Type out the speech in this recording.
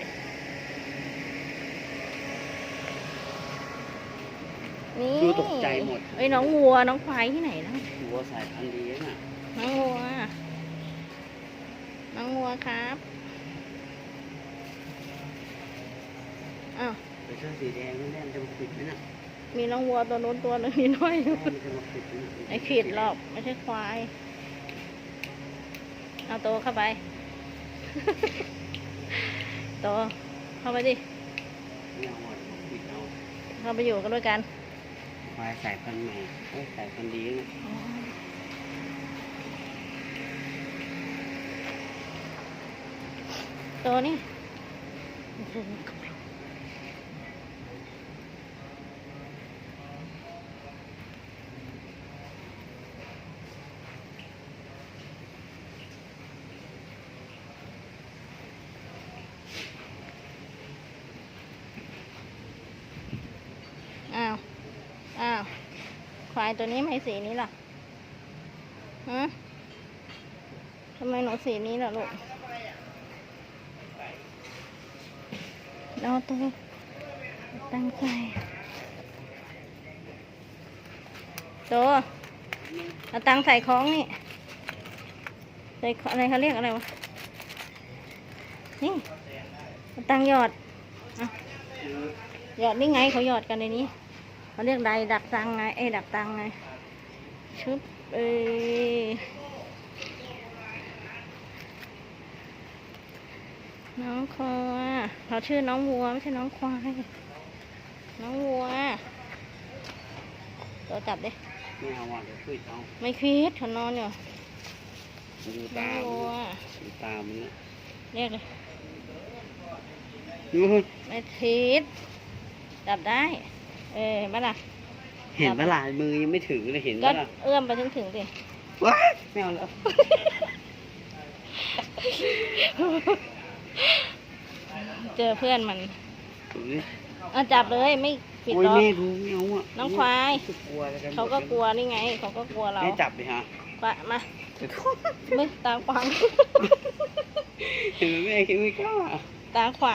ดินี่ดูตกใจหมดไอ้ยน้องวัวน้องควายที่ไหนนะหัวสายพันธุ์ดีน่ะน้องวัว น้องวัวครับอ้าวไปเสื้อสีแดงนั่นแหละมันจะมาปิดไหมน่ะมีน้องวัวตัวนู้นตัวหนึงมีน้อยอยู่แม่มันจะมาปิดไหมน่ะไอ้ขีดหรอกไม่ใช่ควาย เอาโตเข้าไป โตเข้าไปดิไม่เอาอะปิดเอาเข้าไปอยู่กันด้วยกันควายสายพันธุ์ใหม่เอ้ยสายพันธุ์ดีน่ะโตนี่อ้าว อ้าว ควายตัวนี้ไม่สีนี้ล่ะฮะทำไมหนูสีนี้ล่ะลูกเราตัวตั้งใจตัวเอาตังใส่ของนี่ใส่อะไรเขาเรียกอะไรวะ นี่เอาตังหยอดอหยอดนี่ไงเขาหยอดกันในนี้ เขาเรียกใดดักตังไงเอ้ยดักตังไงชุบเอ้ยน้องคอเขาชื่อน้องวัวไม่ใช่น้องควาย น้องวัว ตัวจับดิ ไม่เอาอะเดี๋ยวปิดเอาไม่คิดเขานอนอยู่ดูน้อตางมวัวดูตามมันนะเรียกเลยนู้นไม่คิดจับได้ เออเห็นปะล่ะเห็นปะล่ะมือยังไม่ถึงเลยเห็นก็ปะล่ะเอื้อมไปถึงถึงสิว้ายไม่เอาแล้วเจอเพื่อนมันดูดิเอาจับเลยไม่ปิดโอ้ยล็อกแม่ดูไม่เอาอะน้องควายกลัวอะไรกันหมดเขาก็กลัวนี่ไง เขาก็กลัวเราแม่จับดิฮะปะมาไม่ตาขวาง เห็นไหมแม่คิดไม่กล้า ตาขวาง